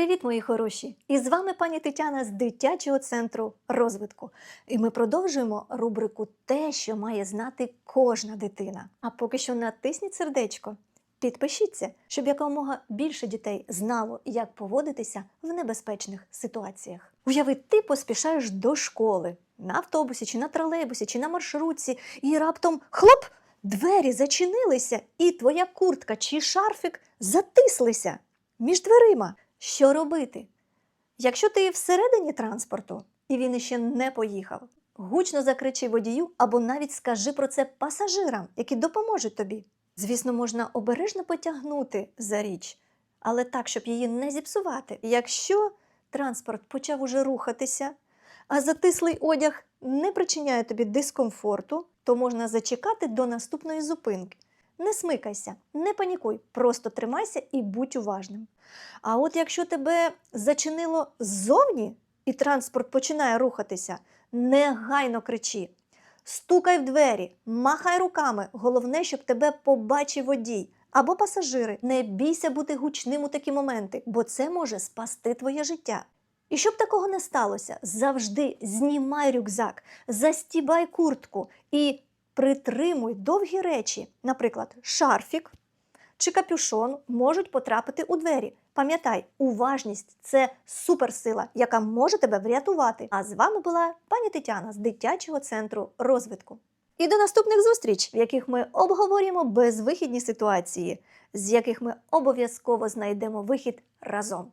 Привіт, мої хороші! І з вами пані Тетяна з дитячого центру розвитку. І ми продовжуємо рубрику Те, що має знати кожна дитина. А поки що натисніть сердечко. Підпишіться, щоб якомога більше дітей знало, як поводитися в небезпечних ситуаціях. Уяви, ти поспішаєш до школи на автобусі, чи на тролейбусі, чи на маршрутці, і раптом хлоп! Двері зачинилися, і твоя куртка чи шарфик затислися між дверима. Що робити? Якщо ти всередині транспорту і він іще не поїхав, гучно закричи водію або навіть скажи про це пасажирам, які допоможуть тобі. Звісно, можна обережно потягнути за річ, але так, щоб її не зіпсувати. Якщо транспорт почав уже рухатися, а затислий одяг не причиняє тобі дискомфорту, то можна зачекати до наступної зупинки. Не смикайся, не панікуй, просто тримайся і будь уважним. А от якщо тебе зачинило ззовні і транспорт починає рухатися, негайно кричи. Стукай в двері, махай руками. Головне, щоб тебе побачив водій або пасажири. Не бійся бути гучним у такі моменти, бо це може спасти твоє життя. І щоб такого не сталося, завжди знімай рюкзак, застібай куртку і притримуй довгі речі, наприклад, шарфік чи капюшон можуть потрапити у двері. Пам'ятай, уважність це суперсила, яка може тебе врятувати. А з вами була пані Тетяна з дитячого центру розвитку. І до наступних зустріч, в яких ми обговорюємо безвихідні ситуації, з яких ми обов'язково знайдемо вихід разом.